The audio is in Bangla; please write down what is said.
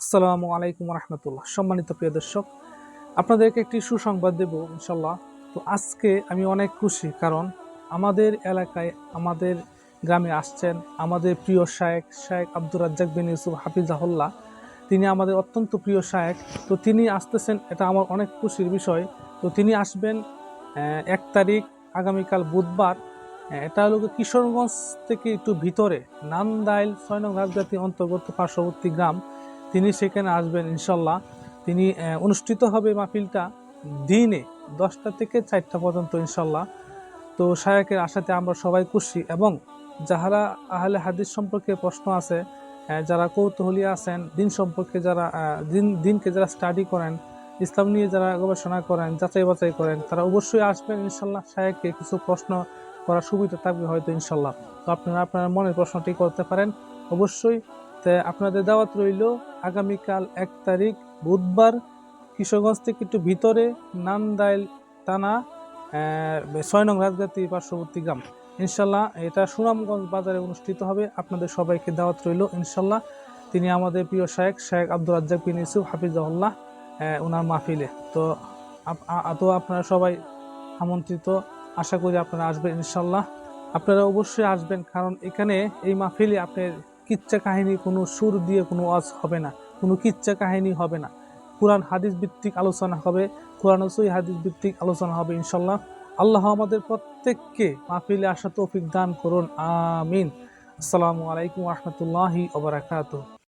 আসসালামু আলাইকুম রহমতুল্লাহ। সম্মানিত প্রিয় দর্শক, আপনাদেরকে একটি সুসংবাদ দেব ইনশাল্লাহ তো আজকে আমি অনেক খুশি কারণ আমাদের এলাকায় আমাদের গ্রামে আসছেন আমাদের প্রিয় শায়েক শায়েক আব্দুর রাজ্জাক বিন ইউসুফ হাফিজাহুল্লাহ। তিনি আমাদের অত্যন্ত প্রিয় শায়েক তো তিনি আসতেছেন, এটা আমার অনেক খুশির বিষয়। তো তিনি আসবেন এক তারিখ, আগামীকাল বুধবার। এটা হলো কিশোরগঞ্জ থেকে একটু ভিতরে, নান্দাইল, ছয় নং রাজজাতি অন্তর্গত পার্শ্ববর্তী গ্রাম। তিনি সেখানে আসবেন, ইনশাল্লাহ। তিনি অনুষ্ঠিত হবে মাহফিলটা দিনে দশটা থেকে চারটা পর্যন্ত, ইনশাল্লাহ। তো শায়কের আশাতে আমরা সবাই খুশি এবং যাহারা আহলে হাদিস সম্পর্কে প্রশ্ন আছে যারা কৌতূহলী আছেন, দিন সম্পর্কে যারা দিন, দিনকে যারা স্টাডি করেন, ইসলাম নিয়ে যারা গবেষণা করেন, যাচাই বাছাই করেন, তারা অবশ্যই আসবেন, ইনশাল্লাহ। শায়ককে কিছু প্রশ্ন করার সুবিধা থাকবে হয়তো, ইনশাল্লাহ। তো আপনারা, আপনার মনের প্রশ্নটি করতে পারেন। অবশ্যই তে আপনাদের দাওয়াত রইল আগামীকাল এক তারিখ বুধবার কিশোরগঞ্জ থেকে একটু ভিতরে নান্দাইল টানা ছয় নং রাজগাতি পার্শ্ববর্তী গ্রাম। ইনশাল্লাহ এটা সুনামগঞ্জ বাজারে অনুষ্ঠিত হবে। আপনাদের সবাইকে দাওয়াত রইল ইনশাল্লাহ। তিনি আমাদের প্রিয় শায়েক শায়েক আব্দুল রাজ্জাক বিন ইউসুফ হাফিজাহুল্লাহ আহ, ওনার মাহফিলে। তো তো আপনারা সবাই আমন্ত্রিত। আশা করি আপনারা আসবেন ইনশাল্লাহ। আপনারা অবশ্যই আসবেন কারণ এখানে এই মাহফিলে আপনার কিচ্ছা কাহিনী, কোনো সুর দিয়ে কোনো ওয়াজ হবে না, কোনো কিচ্ছা কাহিনী হবে না। কোরআন হাদিস ভিত্তিক আলোচনা হবে, কোরআন সই হাদিস ভিত্তিক আলোচনা হবে ইনশাল্লাহ আল্লাহ আমাদের প্রত্যেককে মাহফিলে আসা তৌফিক দান করুন, আমিন। আসসালামু আলাইকুম রহমতুল্লাহি ওবরাকাতুহ